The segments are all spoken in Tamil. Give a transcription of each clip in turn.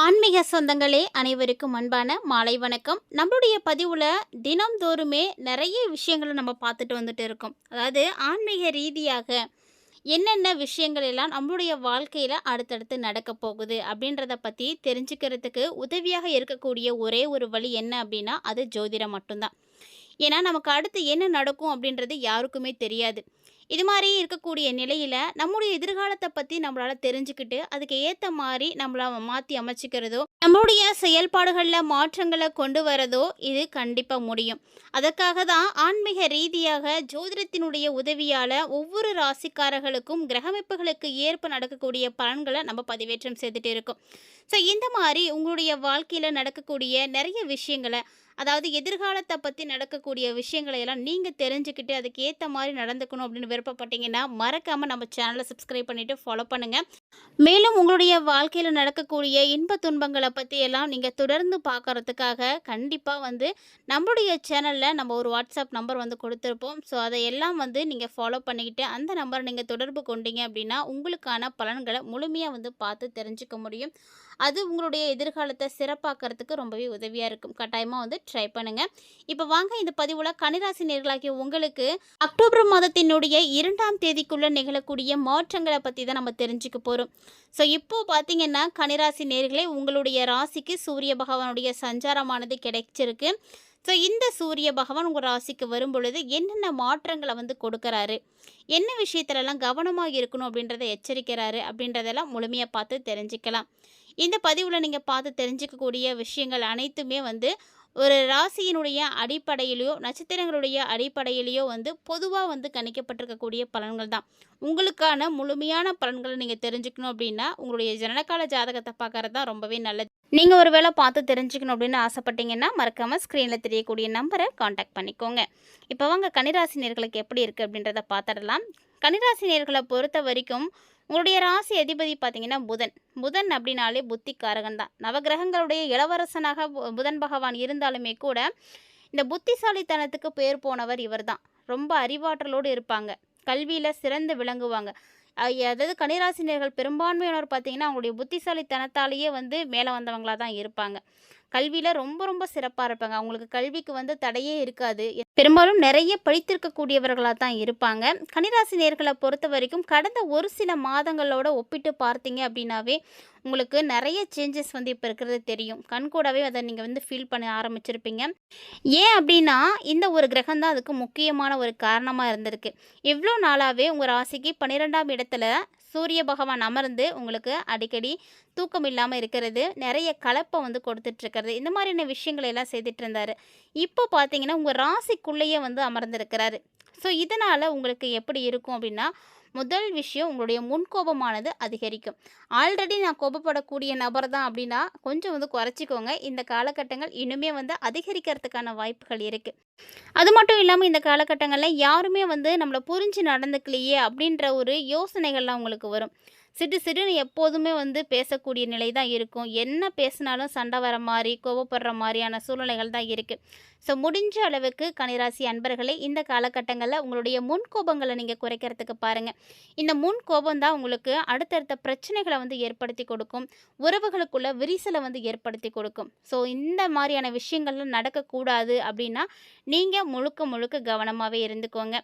ஆன்மீக சொந்தங்களே அனைவருக்கும் அன்பான மாலை வணக்கம். நம்மளுடைய பதிவில் தினம்தோறுமே நிறைய விஷயங்களை நம்ம பார்த்துட்டு வந்துட்டு இருக்கோம். அதாவது ஆன்மீக ரீதியாக என்னென்ன விஷயங்கள் எல்லாம் நம்மளுடைய வாழ்க்கையில் அடுத்தடுத்து நடக்க போகுது அப்படின்றத பற்றி தெரிஞ்சுக்கிறதுக்கு உதவியாக இருக்கக்கூடிய ஒரே ஒரு வழி என்ன அப்படின்னா அது ஜோதிடம் மட்டும்தான். ஏன்னா நமக்கு அடுத்து என்ன நடக்கும் அப்படின்றது யாருக்குமே தெரியாது. இது மாதிரி இருக்கக்கூடிய நிலையில் நம்முடைய எதிர்காலத்தை பற்றி நம்மளால் தெரிஞ்சுக்கிட்டு அதுக்கு ஏற்ற மாதிரி நம்மளை மாற்றி அமைச்சிக்கிறதோ நம்மளுடைய செயல்பாடுகளில் மாற்றங்களை கொண்டு வரதோ இது கண்டிப்பாக முடியும். அதற்காக தான் ஆன்மீக ரீதியாக ஜோதிடத்தினுடைய உதவியால் ஒவ்வொரு ராசிக்காரர்களுக்கும் கிரகமைப்புகளுக்கு ஏற்ப நடக்கக்கூடிய பலன்களை நம்ம பதிவேற்றம் செய்துட்டு இருக்கோம். ஸோ இந்த மாதிரி உங்களுடைய வாழ்க்கையில் நடக்கக்கூடிய நிறைய விஷயங்களை அதாவது எதிர்காலத்தை பற்றி நடக்கக்கூடிய விஷயங்களை எல்லாம் நீங்கள் தெரிஞ்சுக்கிட்டு அதுக்கு ஏற்ற மாதிரி நடந்துக்கணும் அப்படின்னு விருப்பப்பட்டீங்கன்னா மறக்காமல் நம்ம சேனலை சப்ஸ்கிரைப் பண்ணிவிட்டு ஃபாலோ பண்ணுங்கள் மேலும் உங்களுடைய வாழ்க்கையில் நடக்கக்கூடிய இன்ப துன்பங்களை பற்றி எல்லாம் நீங்கள் தொடர்ந்து பார்க்கறதுக்காக கண்டிப்பாக வந்து நம்மளுடைய சேனலில் நம்ம ஒரு வாட்ஸ்அப் நம்பர் வந்து கொடுத்துருப்போம். ஸோ அதை எல்லாம் வந்து நீங்கள் ஃபாலோ பண்ணிக்கிட்டு அந்த நம்பரை நீங்கள் தொடர்பு கொண்டீங்க அப்படின்னா உங்களுக்கான பலன்களை முழுமையாக வந்து பார்த்து தெரிஞ்சுக்க முடியும். அது உங்களுடைய எதிர்காலத்தை சிறப்பாக்கிறதுக்கு ரொம்பவே உதவியாக இருக்கும். கட்டாயமாக வந்து ட்ரை பண்ணுங்கள் இப்போ வாங்க இந்த பதிவில் கனிராசி நேர்களாகிய உங்களுக்கு அக்டோபர் மாதத்தினுடைய இரண்டாம் தேதிக்குள்ளே நிகழக்கூடிய மாற்றங்களை பற்றி தான் நம்ம தெரிஞ்சுக்க போகிறோம் ஸோ இப்போ பார்த்தீங்கன்னா கனிராசி நேர்களே உங்களுடைய ராசிக்கு சூரிய பகவானுடைய சஞ்சாரமானது கிடைச்சிருக்கு. ஸோ இந்த சூரிய பகவான் உங்கள் ராசிக்கு வரும் பொழுது என்னென்ன மாற்றங்களை வந்து கொடுக்குறாரு? என்ன விஷயத்துலலாம் கவனமாக இருக்கணும் அப்படின்றத எச்சரிக்கிறாரு அப்படின்றதெல்லாம் முழுமையாக பார்த்து தெரிஞ்சுக்கலாம். இந்த பதிவில் நீங்கள் பார்த்து தெரிஞ்சுக்கக்கூடிய விஷயங்கள் அனைத்துமே வந்து ஒரு ராசியினுடைய அடிப்படையிலையோ நட்சத்திரங்களுடைய அடிப்படையிலையோ வந்து பொதுவாக வந்து கணிக்கப்பட்டிருக்கக்கூடிய பலன்கள் தான். உங்களுக்கான முழுமையான பலன்களை நீங்கள் தெரிஞ்சுக்கணும் அப்படின்னா உங்களுடைய ஜனனகால ஜாதகத்தை பார்க்கறது தான் ரொம்பவே நல்லது. நீங்கள் ஒரு வேளை பார்த்து தெரிஞ்சுக்கணும் அப்படின்னு ஆசைப்பட்டீங்கன்னா மறக்காமல் ஸ்க்ரீனில் தெரியக்கூடிய நம்பரை காண்டாக்ட் பண்ணிக்கோங்க. இப்போ வாங்க கனிராசி நேர்களுக்கு எப்படி இருக்குது அப்படின்றத பார்த்துடலாம். கனிராசி நேர்களை பொறுத்த வரைக்கும் உங்களுடைய ராசி அதிபதி பார்த்தீங்கன்னா புதன். புதன் அப்படின்னாலே புத்திக்காரகன் தான் நவகிரகங்களுடைய இளவரசனாக பு- புதன் பகவான் இருந்தாலுமே கூட இந்த புத்திசாலித்தனத்துக்கு பேர் போனவர் இவர்தான் ரொம்ப அறிவாற்றலோடு இருப்பாங்க. கல்வியில் சிறந்து விளங்குவாங்க. அதாவது கனிராசினியர்கள் பெரும்பான்மையானவர் பார்த்தீங்கன்னா அவங்களுடைய புத்திசாலித்தனத்தாலேயே வந்து மேலே வந்தவங்களாக தான் இருப்பாங்க. கல்வியில் ரொம்ப ரொம்ப சிறப்பாக இருப்பாங்க. அவங்களுக்கு கல்விக்கு வந்து தடையே இருக்காது. பெரும்பாலும் நிறைய படித்திருக்கக்கூடியவர்களாக தான் இருப்பாங்க. கன்னிராசி நேர்களை பொறுத்த வரைக்கும் கடந்த ஒரு சில மாதங்களோட ஒப்பிட்டு பார்த்தீங்க அப்படின்னாவே உங்களுக்கு நிறைய சேஞ்சஸ் வந்து இப்போ இருக்கிறது தெரியும். கண்கூடவே அதை நீங்கள் வந்து ஃபீல் பண்ண ஆரம்பிச்சிருப்பீங்க. ஏன் அப்படின்னா இந்த ஒரு கிரகம் தான் அதுக்கு முக்கியமான ஒரு காரணமாக இருந்திருக்கு. இவ்வளோ நாளாகவே உங்கள் ராசிக்கு பன்னிரெண்டாம் இடத்துல சூரிய பகவான் அமர்ந்து உங்களுக்கு அடிக்கடி தூக்கம் இல்லாமல் இருக்கிறது நிறைய கலப்பை வந்து கொடுத்துட்ருக்கிறது. இந்த மாதிரியான விஷயங்களை எல்லாம் செய்துட்டு இருந்தார். இப்போ பார்த்தீங்கன்னா உங்கள் ராசிக்குள்ளேயே வந்து அமர்ந்திருக்கிறாரு. ஸோ இதனால் உங்களுக்கு எப்படி இருக்கும் அப்படின்னா முதல் விஷயம் உங்களுடைய முன்கோபமானது அதிகரிக்கும். ஆல்ரெடி நான் கோபப்படக்கூடிய நபர் தான் அப்படின்னா கொஞ்சம் வந்து குறைச்சிக்கோங்க. இந்த காலகட்டங்கள் இன்னுமே வந்து அதிகரிக்கிறதுக்கான வாய்ப்புகள் இருக்குது அது மட்டும் இல்லாமல் இந்த காலகட்டங்களில் யாருமே வந்து நம்மளை புரிஞ்சு நடந்துக்கலையே அப்படின்ற ஒரு யோசனைகள்லாம் உங்களுக்கு வரும். சிட்டு சிட்டுன்னு எப்போதுமே வந்து பேசக்கூடிய நிலை தான் இருக்கும். என்ன பேசினாலும் சண்டை வர மாதிரி கோவப்படுற மாதிரியான சூழ்நிலைகள் தான் இருக்குது ஸோ முடிஞ்ச அளவுக்கு கனிராசி அன்பர்களே இந்த காலகட்டங்களில் உங்களுடைய முன்கோபங்களை நீங்கள் குறைக்கிறதுக்கு பாருங்கள் இந்த முன் கோபம் தான் உங்களுக்கு அடுத்தடுத்த பிரச்சனைகளை வந்து ஏற்படுத்தி கொடுக்கும். உறவுகளுக்குள்ள விரிசலை வந்து ஏற்படுத்தி கொடுக்கும். ஸோ இந்த மாதிரியான விஷயங்கள்லாம் நடக்கக்கூடாது அப்படின்னா நீங்கள் முழுக்க முழுக்க கவனமாகவே இருந்துக்கோங்க.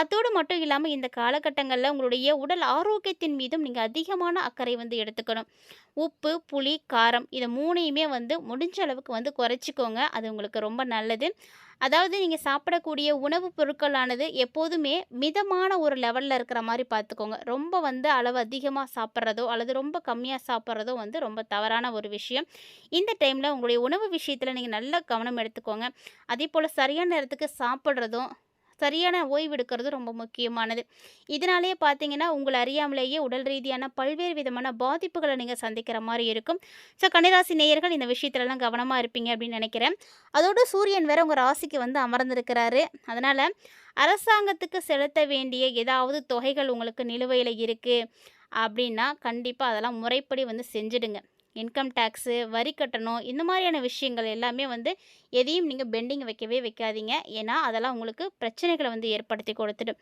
அதோடு மட்டும் இல்லாமல் இந்த காலகட்டங்களில் உங்களுடைய உடல் ஆரோக்கியத்தின் மீதும் நீங்கள் அதிகமான அக்கறை வந்து எடுத்துக்கணும். உப்பு புளி காரம் இதை மூணையுமே வந்து முடிஞ்ச அளவுக்கு வந்து குறைச்சிக்கோங்க. அது உங்களுக்கு ரொம்ப நல்லது. அதாவது நீங்கள் சாப்பிடக்கூடிய உணவுப் பொருட்களானது எப்போதுமே மிதமான ஒரு லெவலில் இருக்கிற மாதிரி பார்த்துக்கோங்க. ரொம்ப வந்து அளவு அதிகமாக சாப்பிட்றதோ அல்லது ரொம்ப கம்மியாக சாப்பிட்றதோ வந்து ரொம்ப தவறான ஒரு விஷயம். இந்த டைமில் உங்களுடைய உணவு விஷயத்தில் நீங்கள் நல்ல கவனம் எடுத்துக்கோங்க. அதே போல் சரியான நேரத்துக்கு சாப்பிட்றதும் சரியான ஓய்வு எடுக்கிறது ரொம்ப முக்கியமானது. இதனாலேயே பார்த்தீங்கன்னா உங்களை அறியாமலேயே உடல் ரீதியான பல்வேறு விதமான பாதிப்புகளை நீங்கள் சந்திக்கிற மாதிரி இருக்கும். ஸோ கன்னிராசி நேயர்கள் இந்த விஷயத்துலலாம் கவனமாக இருப்பீங்க அப்படின்னு நினைக்கிறேன். அதோடு சூரியன் வேற உங்கள் ராசிக்கு வந்து அமர்ந்திருக்கிறாரு. அதனால் அரசாங்கத்துக்கு செலுத்த வேண்டிய ஏதாவது தொகைகள் உங்களுக்கு நிலுவையில் இருக்குது அப்படின்னா கண்டிப்பாக அதெல்லாம் முறைப்படி வந்து செஞ்சுடுங்க. இன்கம் டேக்ஸு வரி கட்டணம் இந்த மாதிரியான விஷயங்கள் எல்லாமே வந்து எதையும் நீங்கள் பெண்டிங் வைக்கவே வைக்காதீங்க. ஏன்னா அதெல்லாம் உங்களுக்கு பிரச்சனைகளை வந்து ஏற்படுத்தி கொடுத்துடும்.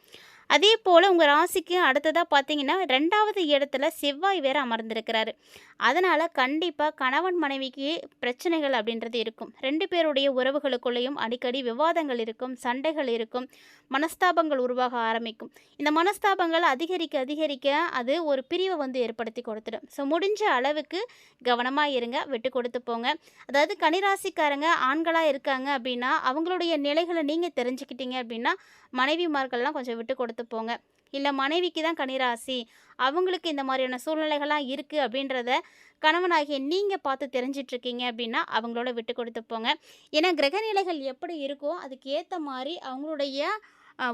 அதே போல் உங்கள் ராசிக்கு அடுத்ததாக பார்த்தீங்கன்னா ரெண்டாவது இடத்துல செவ்வாய் வேற அமர்ந்திருக்கிறாரு. அதனால் கண்டிப்பாக கணவன் மனைவிக்கு பிரச்சனைகள் அப்படின்றது இருக்கும். ரெண்டு பேருடைய உறவுகளுக்குள்ளேயும் அடிக்கடி விவாதங்கள் இருக்கும் சண்டைகள் இருக்கும் மனஸ்தாபங்கள் உருவாக ஆரம்பிக்கும். இந்த மனஸ்தாபங்கள் அதிகரிக்க அதிகரிக்க அது ஒரு பிரிவை வந்து ஏற்படுத்தி கொடுத்துடும். ஸோ முடிஞ்ச அளவுக்கு கவனமாக இருங்க விட்டு கொடுத்து போங்க. அதாவது கனிராசிக்காரங்க ஆண்களாக இருக்காங்க அப்படின்னா அவங்களுடைய நிலைகளை நீங்கள் தெரிஞ்சுக்கிட்டீங்க அப்படின்னா மனைவிமார்கள்லாம் கொஞ்சம் விட்டு கொடுத்து போங்க. இல்லை மனைவிக்கு தான் கனிராசி அவங்களுக்கு இந்த மாதிரியான சூழ்நிலைகள்லாம் இருக்குது அப்படின்றத கணவனாகிய நீங்கள் பார்த்து தெரிஞ்சிட்ருக்கீங்க அப்படின்னா அவங்களோட விட்டு கொடுத்து போங்க. ஏன்னா கிரகநிலைகள் எப்படி இருக்கோ அதுக்கு ஏற்ற மாதிரி அவங்களுடைய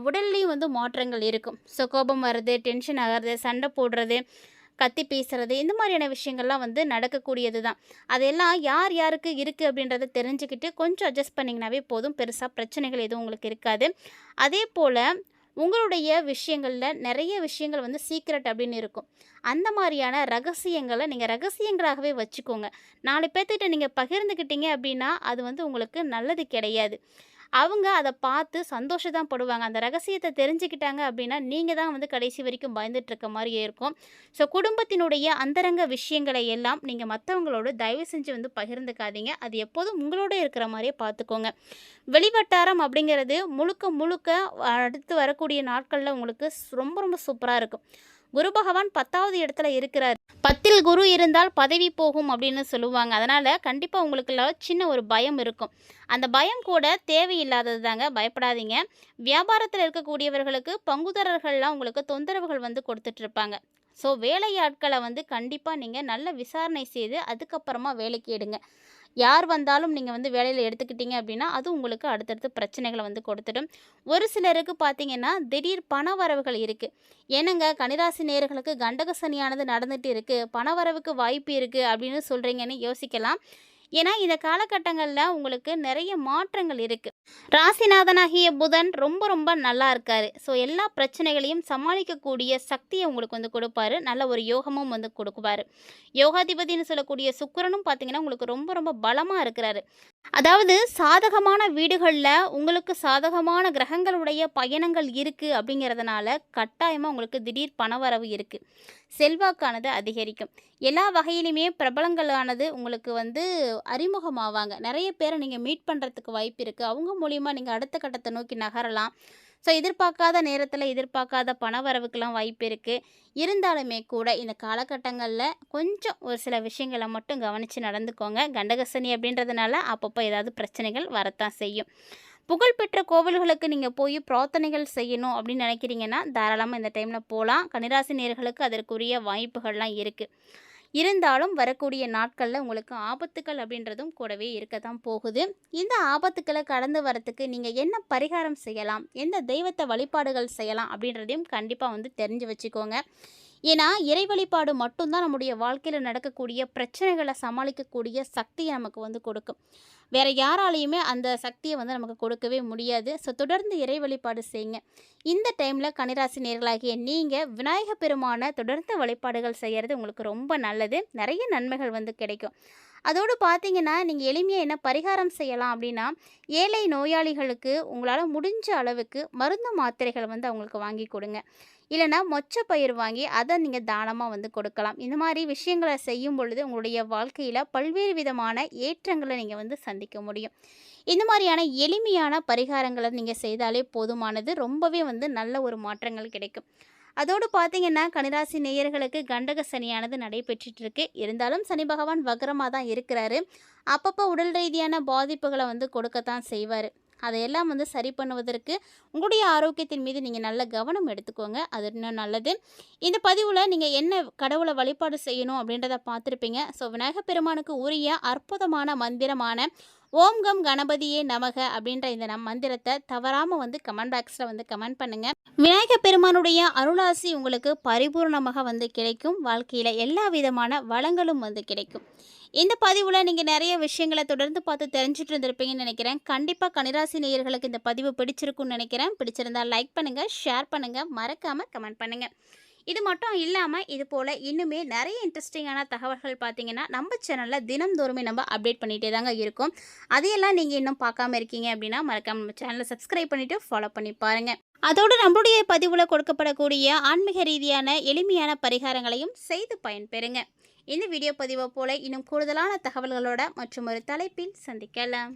உடல்லையும் வந்து மாற்றங்கள் இருக்கும். ஸோ கோபம் வர்றது டென்ஷன் ஆகிறது சண்டை போடுறது கத்தி பேசுகிறது இந்த மாதிரியான விஷயங்கள்லாம் வந்து நடக்கக்கூடியது தான். அதெல்லாம் யார் யாருக்கு இருக்குது அப்படின்றத தெரிஞ்சுக்கிட்டு கொஞ்சம் அட்ஜஸ்ட் பண்ணிங்கனாவே போதும். பெருசாக பிரச்சனைகள் எதுவும் உங்களுக்கு இருக்காது. அதே போல் உங்களுடைய விஷயங்களில் நிறைய விஷயங்கள் வந்து சீக்ரெட் அப்படின்னு இருக்கும். அந்த மாதிரியான ரகசியங்களை நீங்கள் ரகசியங்களாகவே வச்சுக்கோங்க. நாலு பேர்த்துக்கிட்ட நீங்கள் பகிர்ந்துக்கிட்டீங்க அப்படின்னா அது வந்து உங்களுக்கு நல்லது கிடையாது. அவங்க அதை பார்த்து சந்தோஷத்தான் படுவாங்க. அந்த ரகசியத்தை தெரிஞ்சுக்கிட்டாங்க அப்படின்னா நீங்கள் தான் வந்து கடைசி வரைக்கும் பயந்துட்டு இருக்க மாதிரியே இருக்கும். ஸோ குடும்பத்தினுடைய அந்தரங்க விஷயங்களை எல்லாம் நீங்கள் மற்றவங்களோட தயவு செஞ்சு வந்து பகிர்ந்துக்காதீங்க. அது எப்போதும் உங்களோட இருக்கிற மாதிரியே பார்த்துக்கோங்க. வெளிவட்டாரம் அப்படிங்கிறது முழுக்க முழுக்க அடுத்து வரக்கூடிய நாட்களில் உங்களுக்கு ரொம்ப ரொம்ப சூப்பராக இருக்கும். குரு பகவான் பத்தாவது இடத்துல இருக்கிறார். பத்தில் குரு இருந்தால் பதவி போகும் அப்படின்னு சொல்லுவாங்க. அதனால் கண்டிப்பாக உங்களுக்குள்ள சின்ன ஒரு பயம் இருக்கும். அந்த பயம் கூட தேவையில்லாதது தாங்க. பயப்படாதீங்க. வியாபாரத்தில் இருக்கக்கூடியவர்களுக்கு பங்குதாரர்கள்லாம் உங்களுக்கு தொந்தரவுகள் வந்து கொடுத்துட்ருப்பாங்க. ஸோ வேலையாட்களை வந்து கண்டிப்பாக நீங்கள் நல்ல விசாரணை செய்து அதுக்கப்புறமா வேலைக்கு எடுங்க. யார் வந்தாலும் நீங்கள் வந்து வேலையில் எடுத்துக்கிட்டீங்க அப்படின்னா அது உங்களுக்கு அடுத்தடுத்து பிரச்சனைகளை வந்து கொடுத்துடும். ஒரு சிலருக்கு பார்த்தீங்கன்னா திடீர் பண வரவுகள் இருக்குது என்னங்க கனிராசி நேயர்களுக்கு கண்டக சனியானது நடந்துகிட்டு இருக்குது பண வரவுக்கு வாய்ப்பு இருக்குது அப்படின்னு சொல்கிறீங்கன்னு யோசிக்கலாம். ஏன்னா இந்த காலகட்டங்களில் உங்களுக்கு நிறைய மாற்றங்கள் இருக்குது ராசிநாதனாகிய புதன் ரொம்ப ரொம்ப நல்லா இருக்காரு. ஸோ எல்லா பிரச்சனைகளையும் சமாளிக்கக்கூடிய சக்தியை உங்களுக்கு வந்து கொடுப்பாரு. நல்ல ஒரு யோகமும் வந்து கொடுக்குவார். யோகாதிபதினு சொல்லக்கூடிய சுக்கிரனும் பார்த்தீங்கன்னா உங்களுக்கு ரொம்ப ரொம்ப பலமாக இருக்கிறாரு. அதாவது சாதகமான வீடுகளில் உங்களுக்கு சாதகமான கிரகங்களுடைய பயணங்கள் இருக்குது அப்படிங்கிறதுனால கட்டாயமாக உங்களுக்கு திடீர் பணவரவு இருக்குது செல்வாக்கானது அதிகரிக்கும். எல்லா வகையிலுமே பிரபலங்களானது உங்களுக்கு வந்து அறிமுகமாவாங்க. நிறைய பேரை நீங்கள் மீட் பண்ணுறதுக்கு வாய்ப்பு இருக்குது அவங்க மூலிமா நீங்கள் அடுத்த கட்டத்தை நோக்கி நகரலாம். ஸோ எதிர்பார்க்காத நேரத்தில் எதிர்பார்க்காத பண வரவுக்கெல்லாம் வாய்ப்பு இருக்குது இருந்தாலுமே கூட இந்த காலகட்டங்களில் கொஞ்சம் ஒரு சில விஷயங்களை மட்டும் கவனித்து நடந்துக்கோங்க. கண்டகசனி அப்படின்றதுனால அப்பப்போ ஏதாவது பிரச்சனைகள் வரத்தான் செய்யும். புகழ்பெற்ற கோவில்களுக்கு நீங்கள் போய் பிரார்த்தனைகள் செய்யணும் அப்படின்னு நினைக்கிறீங்கன்னா தாராளமாக இந்த டைமில் போகலாம் கன்னிராசி நேர்களுக்கு அதற்குரிய வாய்ப்புகள்லாம் இருக்குது இருந்தாலும் வரக்கூடிய நாட்களில் உங்களுக்கு ஆபத்துக்கள் அப்படின்றதும் கூடவே இருக்க தான் போகுது. இந்த ஆபத்துக்களை கடந்து வரத்துக்கு நீங்கள் என்ன பரிகாரம் செய்யலாம்? எந்த தெய்வத்தை வழிபாடுகள் செய்யலாம்? அப்படின்றதையும் கண்டிப்பாக வந்து தெரிஞ்சு வச்சுக்கோங்க. ஏன்னா இறை வழிபாடு மட்டும்தான் நம்முடைய வாழ்க்கையில் நடக்கக்கூடிய பிரச்சனைகளை சமாளிக்கக்கூடிய சக்தியை நமக்கு வந்து கொடுக்கும். வேற யாராலையுமே அந்த சக்தியை வந்து நமக்கு கொடுக்கவே முடியாது. ஸோ தொடர்ந்து இறை வழிபாடு செய்யுங்க. இந்த டைமில் கனிராசி நேர்களாகிய நீங்கள் விநாயக பெருமான தொடர்ந்து வழிபாடுகள் செய்கிறது உங்களுக்கு ரொம்ப நல்லது. நிறைய நன்மைகள் வந்து கிடைக்கும். அதோடு பார்த்தீங்கன்னா நீங்கள் எளிமையாக என்ன பரிகாரம் செய்யலாம் அப்படின்னா ஏழை நோயாளிகளுக்கு உங்களால் முடிஞ்ச அளவுக்கு மருந்து மாத்திரைகள் வந்து அவங்களுக்கு வாங்கி கொடுங்க. இல்லைனா மொச்சை பயிர் வாங்கி அதை நீங்கள் தானமாக வந்து கொடுக்கலாம். இந்த மாதிரி விஷயங்களை செய்யும் பொழுது உங்களுடைய வாழ்க்கையில் பல்வேறு விதமான ஏற்றங்களை நீங்கள் வந்து சந்திக்க முடியும். இந்த மாதிரியான எளிமையான பரிகாரங்களை நீங்கள் செய்தாலே போதுமானது. ரொம்பவே வந்து நல்ல ஒரு மாற்றங்கள் கிடைக்கும். அதோடு பார்த்தீங்கன்னா கனிராசி நேயர்களுக்கு கண்டக சனியானது நடைபெற்றுட்டு இருக்கு இருந்தாலும் சனி பகவான் வக்ரமாக தான் இருக்கிறாரு. அப்பப்போ உடல் ரீதியான பாதிப்புகளை வந்து கொடுக்கத்தான் செய்வார். அதையெல்லாம் வந்து சரி பண்ணுவதற்கு உங்களுடைய ஆரோக்கியத்தின் மீது நீங்கள் நல்ல கவனம் எடுத்துக்கோங்க. அது இன்னும் நல்லது. இந்த பதிவில் நீங்கள் என்ன கடவுளை வழிபாடு செய்யணும் அப்படின்றத பார்த்துருப்பீங்க. ஸோ விநாயகப் பெருமானுக்கு உரிய அற்புதமான மந்திரமான ஓம் கம் கணபதியே நமக அப்படின்ற இந்த நம் மந்திரத்தை தவறாமல் வந்து கமெண்ட் பாக்ஸில் வந்து கமெண்ட் பண்ணுங்கள் விநாயக பெருமானுடைய அருளாசி உங்களுக்கு பரிபூர்ணமாக வந்து கிடைக்கும். வாழ்க்கையில் எல்லா விதமான வளங்களும் வந்து கிடைக்கும். இந்த பதிவில் நீங்கள் நிறைய விஷயங்களை தொடர்ந்து பார்த்து தெரிஞ்சுட்டு இருந்திருப்பீங்கன்னு நினைக்கிறேன். கண்டிப்பாக கனிராசி நேயர்களுக்கு இந்த பதிவு பிடிச்சிருக்கும்னு நினைக்கிறேன். பிடிச்சிருந்தால் லைக் பண்ணுங்கள் ஷேர் பண்ணுங்கள் மறக்காமல் கமெண்ட் பண்ணுங்கள் இது மட்டும் இல்லாமல் இது போல் இன்னுமே நிறைய இன்ட்ரெஸ்டிங்கான தகவல்கள் பார்த்தீங்கன்னா நம்ம சேனலில் தினம்தோறுமே நம்ம அப்டேட் பண்ணிகிட்டே தாங்க இருக்கோம். அதையெல்லாம் நீங்கள் இன்னும் பார்க்காம இருக்கீங்க அப்படின்னா மறக்காம நம்ம சேனலை சப்ஸ்கிரைப் பண்ணிவிட்டு ஃபாலோ பண்ணி பாருங்கள் அதோடு நம்மளுடைய பதிவில் கொடுக்கப்படக்கூடிய ஆன்மீக ரீதியான எளிமையான பரிகாரங்களையும் செய்து பயன்பெறுங்க. இந்த வீடியோ பதிவை போல இன்னும் கூடுதலான தகவல்களோட மற்றும் ஒரு தலைப்பில் சந்திக்கலாம்.